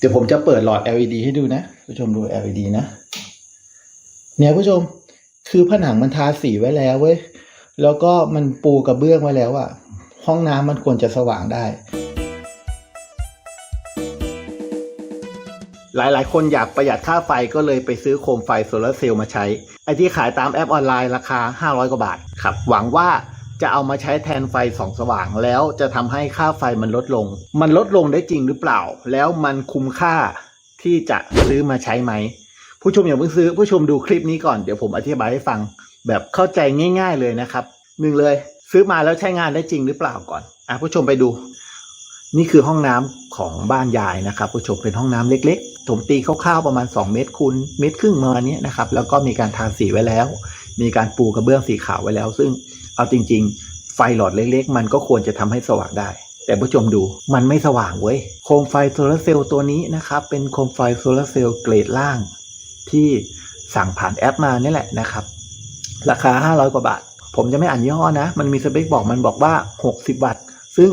เดี๋ยวผมจะเปิดหลอด LED ให้ดูนะผู้ชมดู LED นะ เนี่ยผู้ชมคือผนังมันทาสีไว้แล้วเว้ยแล้วก็มันปูกระเบื้องไว้แล้วอะห้องน้ำมันควรจะสว่างได้ หลายๆ คนอยากประหยัดค่าไฟก็เลยไปซื้อโคมไฟโซลาร์เซลล์มาใช้ ไอที่ขายตามแอปออนไลน์ราคา 500 กว่าบาทครับ หวังว่า จะเอามาใช้แทนไฟสองสว่าง แล้วจะทำให้ค่าไฟมันลดลง มันลดลงได้จริงหรือเปล่า แล้วมันคุ้มค่าที่จะซื้อมาใช้ไหม ผู้ชมอย่าเพิ่งซื้อ ผู้ชมดูคลิปนี้ก่อน เดี๋ยวผมอธิบายให้ฟัง แบบเข้าใจง่าย ๆเลยนะครับหนึ่งเลย ซื้อมาแล้วใช้งานได้จริงหรือเปล่าก่อน อะผู้ชมไปดู นี่คือห้องน้ำของบ้านยายนะครับ ผู้ชมเป็นห้องน้ำเล็กๆผมตีคร่าวๆประมาณ 2 เมตรคูณเมตรครึ่งประมาณนี้นะครับ แล้วก็มีการทาสีไว้แล้ว มีการปูกระเบื้องสีขาวไว้แล้ว ซึ่ง เอาจริง ๆ ไฟหลอดเล็ก ๆ มันก็ควรจะทำให้สว่างได้ แต่ผู้ชมดูมันไม่สว่างเว้ย โคมไฟโซลาร์เซลล์ตัวนี้นะครับ เป็นโคมไฟโซลาร์เซลล์เกรดล่าง ที่สั่งผ่านแอปมานี่แหละนะครับ ราคา 500 กว่าบาท ผมจะไม่อ่านยี่ห้อนะ มันมีสเปคบอกมันบอกว่า 60 วัตต์ ซึ่ง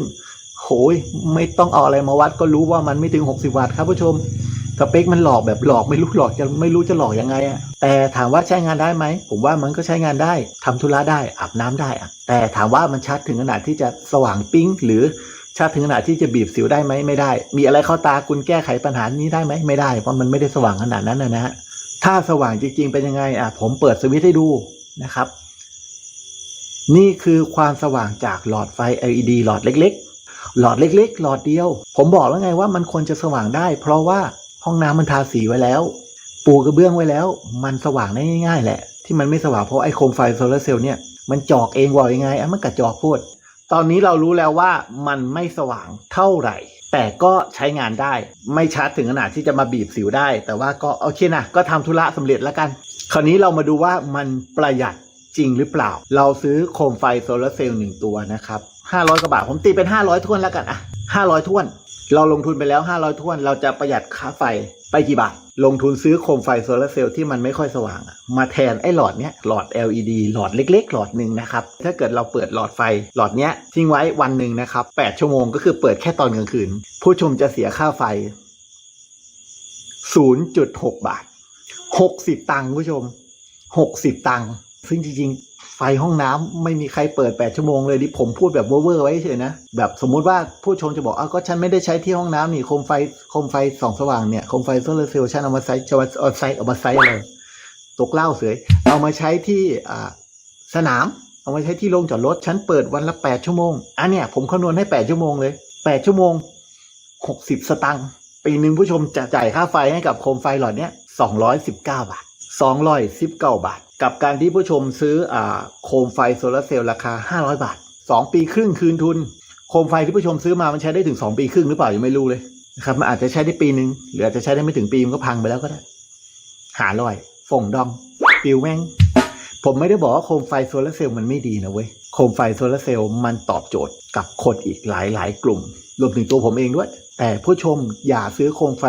โหยไม่ต้องเอาอะไรมาวัดก็รู้ว่ามันไม่ถึง 60 วัตต์ครับผู้ชม สเปคมันหลอกแบบหลอกไม่รู้หลอกจะไม่รู้จะหลอกยังไงอะแต่ถามว่าใช้งานได้ไหม ผมว่ามันก็ใช้งานได้ทำธุระได้อาบน้ำได้อะแต่ถามว่ามันชัดถึงขนาดที่จะสว่างปิ๊งหรือชัดถึงขนาดที่จะบีบสิวได้ไหมไม่ได้ มีอะไรเข้าตาคุณแก้ไขปัญหานี้ได้ไหมไม่ได้ เพราะมันไม่ได้สว่างขนาดนั้นนะนะฮะถ้าสว่างจริง ๆ เป็นยังไงอะผมเปิดสวิตช์ให้ดูนะครับ นี่คือความสว่างจากหลอดไฟ LED หลอดเล็ก ๆ หลอดเล็ก ๆ หลอดเดียว ผมบอกแล้วไงว่ามันควรจะสว่างได้ เพราะว่า ห้องน้ำมันทาสีไว้แล้ว ปูกระเบื้องไว้แล้ว มันสว่างได้ง่าย ๆ แหละ ที่มันไม่สว่างเพราะไอ้โคมไฟโซลาร์เซลล์เนี่ยมันจอกเองว่ายังไงอะมันกระจอกพูด ตอนนี้เรารู้แล้วว่ามันไม่สว่างเท่าไหร่ แต่ก็ใช้งานได้ ไม่ชัดถึงขนาดที่จะมาบีบสิวได้ แต่ว่าก็โอเคนะก็ทำธุระสำเร็จแล้วกัน คราวนี้เรามาดูว่ามันประหยัดจริงหรือเปล่า เราซื้อโคมไฟโซลาร์เซลล์หนึ่งตัวนะครับ500กว่าบาทผมตีเป็น500ท้วนแล้วกันอะ500ท้วน เราลงทุนไปแล้ว 500ท้วน เราจะประหยัดค่าไฟไปกี่บาท ลงทุนซื้อโคมไฟโซลาร์เซลล์ที่มันไม่ค่อยสว่าง มาแทนไอ้หลอดเนี้ยหลอด LED หลอดเล็ก ๆ หลอดหนึ่งนะครับ ถ้าเกิดเราเปิดหลอดไฟหลอดเนี้ยทิ้งไว้วันหนึ่งนะครับ 8 ชั่วโมงก็คือเปิดแค่ตอนกลางคืน ผู้ชมจะเสียค่าไฟ 0.6 บาท 60 ตังค์ผู้ชม 60 ตังค์ซึ่งจริงๆ ไฟห้องน้ำไม่มีใครเปิด 8 ชั่วโมงเลยดิผมพูดแบบเวอร์ไว้เฉยนะ แบบสมมุติว่าผู้ชมจะบอกอ้าวก็ฉันไม่ได้ใช้ที่ห้องน้ำนี่โคมไฟโคมไฟส่องสว่างเนี่ยโคมไฟโซลาร์เซลล์ฉันเอามาใช้จะมาเอาใช้เอามาใช้อะไรตกเล่าเสยเอามาใช้ที่สนาม เอามาใช้ที่โรงจอดรถฉันเปิดวันละ 8 ชั่วโมงอันเนี้ยผมคำนวณให้ 8 ชั่วโมงเลย 8 ชั่วโมง 60 สตังค์ปีหนึ่งผู้ชมจะจ่ายค่าไฟให้กับโคมไฟหลอดเนี้ย219 บาท 219 บาท กับการที่ผู้ชมซื้ออ่าโคมไฟโซลาร์เซลล์ราคา 500 บาท 2 ปีครึ่งคืนทุน โคมไฟที่ผู้ชมซื้อมามันใช้ได้ถึง 2 ปีครึ่งหรือเปล่ายังไม่รู้เลยนะครับมันอาจจะใช้ได้ปีหนึ่งหรืออาจจะใช้ได้ไม่ถึงปีมันก็พังไปแล้วก็ได้หาลอยฝงดองปิวแม่ง ผมไม่ได้บอกว่าโคมไฟโซลาร์เซลล์มันไม่ดีนะเว้ยโคมไฟโซลาร์เซลล์มันตอบโจทย์กับคนอีกหลายหลายๆกลุ่ม รวมถึงตัวผมเองด้วย แต่ผู้ชมอย่าซื้อโคมไฟ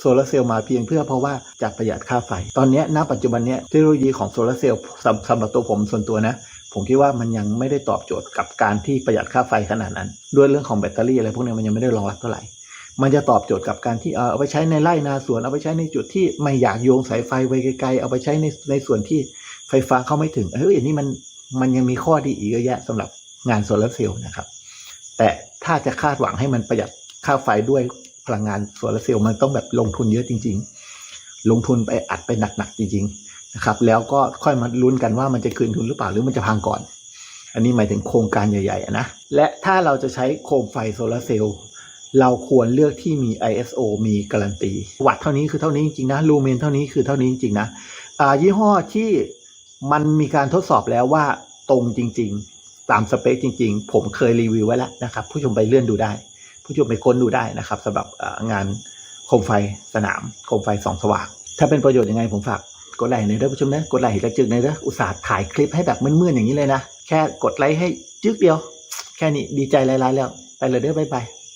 โซลาร์เซลล์มาเพียงเพื่อเพราะว่าจะประหยัดค่าไฟ ตอนนี้ณปัจจุบันเนี้ยเทคโนโลยีของโซลาร์เซลล์สำสำหรับตัวผมส่วนตัวนะ ผมคิดว่ามันยังไม่ได้ตอบโจทย์กับการที่ประหยัดค่าไฟขนาดนั้น ด้วยเรื่องของแบตเตอรี่อะไรพวกนี้มันยังไม่ได้รองรับเท่าไหร่มันจะตอบโจทย์กับการที่เออเอาไปใช้ในไร่นาสวนเอาไปใช้ในจุดที่ไม่อยากโยงสายไฟไว้ไกลๆเอาไปใช้ในในส่วนที่ไฟฟ้าเข้าไม่ถึงเฮ้ยอันนี้มันมันยังมีข้อดีอีกเยอะแยะสำหรับงานโซลาร์เซลล์นะครับ แต่ถ้าจะคาดหวังให้มันประหยัด ค่าไฟด้วยพลังงานโซลาร์เซลล์มันต้องแบบลงทุนเยอะจริง ๆ ลงทุนไปอัดไปหนักๆจริง ๆ นะครับ แล้วก็ค่อยมาลุ้นกันว่ามันจะคืนทุนหรือเปล่าหรือมันจะพังก่อน อันนี้หมายถึงโครงการใหญ่ๆนะและถ้าเราจะใช้โคมไฟโซลาร์เซลล์เราควรเลือกที่มี ISO มีการันตี วัตเท่านี้คือเท่านี้จริงๆนะลูเมนเท่านี้คือเท่านี้จริงๆนะอ่ายี่ห้อที่มันมีการทดสอบแล้วว่าตรงจริง ๆ ตามสเปคจริง ๆ ผมเคยรีวิวไว้แล้วนะครับ ผู้ชมไปเลื่อนดูได้ ผู้ชมไปค้นดูได้นะครับสำหรับงานโคมไฟสนามโคมไฟสองสว่าง ถ้าเป็นประโยชน์ยังไงผมฝากกดไลค์หน่อยเด้อผู้ชมนะกดไลค์ให้กระจึกหน่อยเด้ออุตส่าห์ถ่ายคลิปให้แบบมืดๆอย่างนี้เลยนะ แค่กดไลค์ให้จึกเดียว แค่นี้ดีใจหลายๆแล้ว ไปเลยเด้อบ๊ายบาย